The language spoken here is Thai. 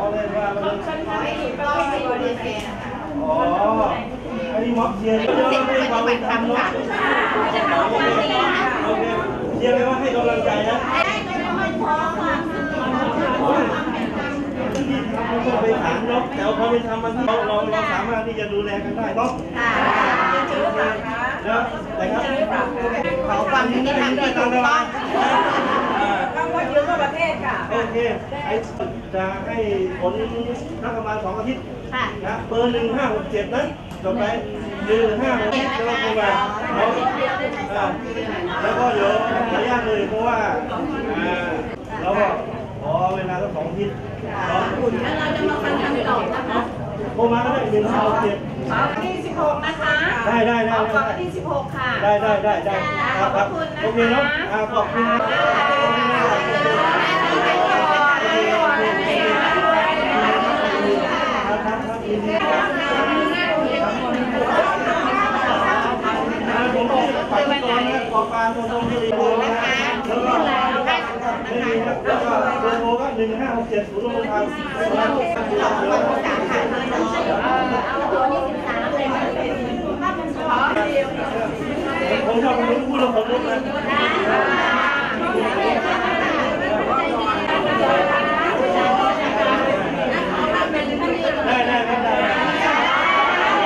อเลยว่ามันขอให้ถูกต้องให้บริสุทธิ์อ๋ออันนี้ม็อบเชียร์เสร็จปฏิบัติธรรมค่ะโอเคเชียร์เลยว่าให้กำลังใจนะที่ทำก็ไปถามเนาะแต่พอไปทำมันเราเราเราสามารถที่จะดูแลกันได้เนาะค่ะแล้วแต่ครับขอความยุติธรรมที่ถูกต้อง คำว่าเยอะกว่าประเท ศค่ะโอเคไอ้จะให้ผลนักประมาณสองอาทิตย์ค่ะนะเบอร์หนึ่งห้าหกเจ็ดนะจบไปหนึ่งห้าหกเจ็ดแล้วก็โทรมาแล้วอ่าแล้วก็เดี๋ยวขออนุญาตเลยเพราะว่าอ่าเราก็ขอเวลาสักสองอาทิตย์เนาะแล้วเราจะมาฟังคำตอบนะคะโทรมาก็ได้หนึ่งห้าหกเจ็ดขอวันที่16นะคะ ได้ได้ได้ขอได้ก่อนวันที่16ค่ะ ได้ได้ได้ได้ครับครับโอเคเนาะอ่าขอบคุณ หนึ่งห้าหกเจ็ดศูนย์ลงทางผมชอบรู้พูดแล้วผมรู้นะ